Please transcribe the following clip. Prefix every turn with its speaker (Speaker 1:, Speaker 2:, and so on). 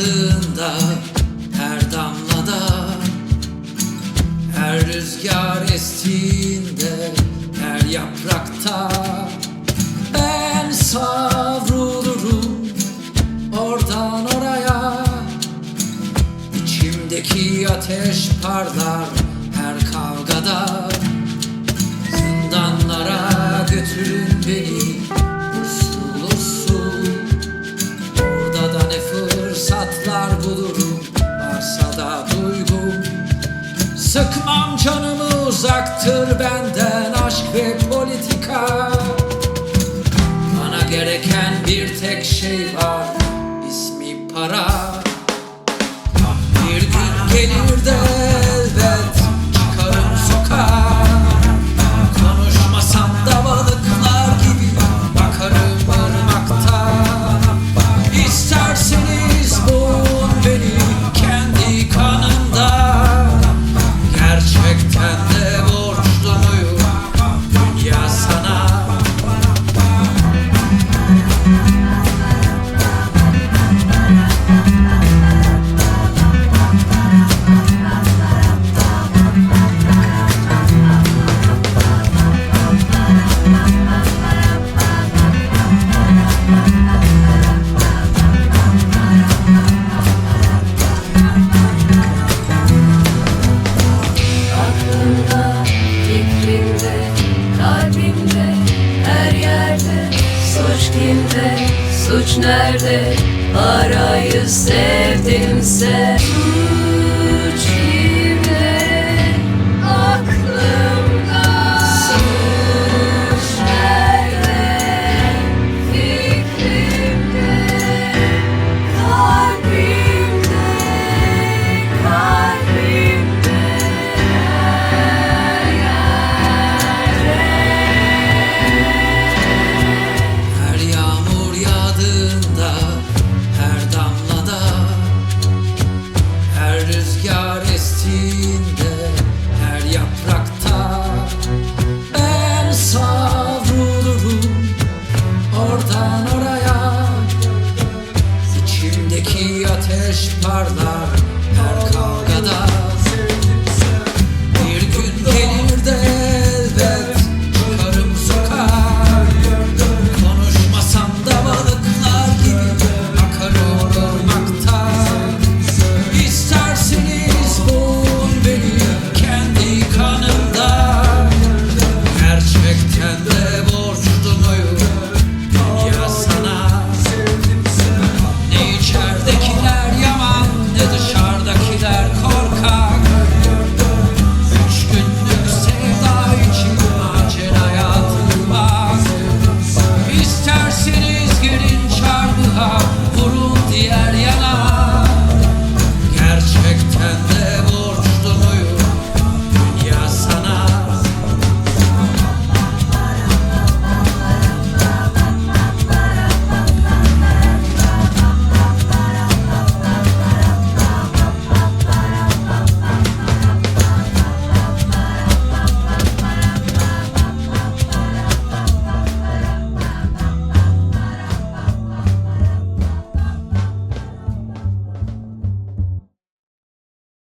Speaker 1: yağdığında her damlada Her rüzgar estiğinde her yaprakta Ben savrulurum. Oradan oraya İçimdeki ateş parlar her kavgada Sıkmam canımı uzaktır benden aşk ve politika. Bana gereken bir tek şey var
Speaker 2: Suç kimde, suç nerede, arayı sevdimse Suç
Speaker 1: İçimdeki ateş parlar her kavgada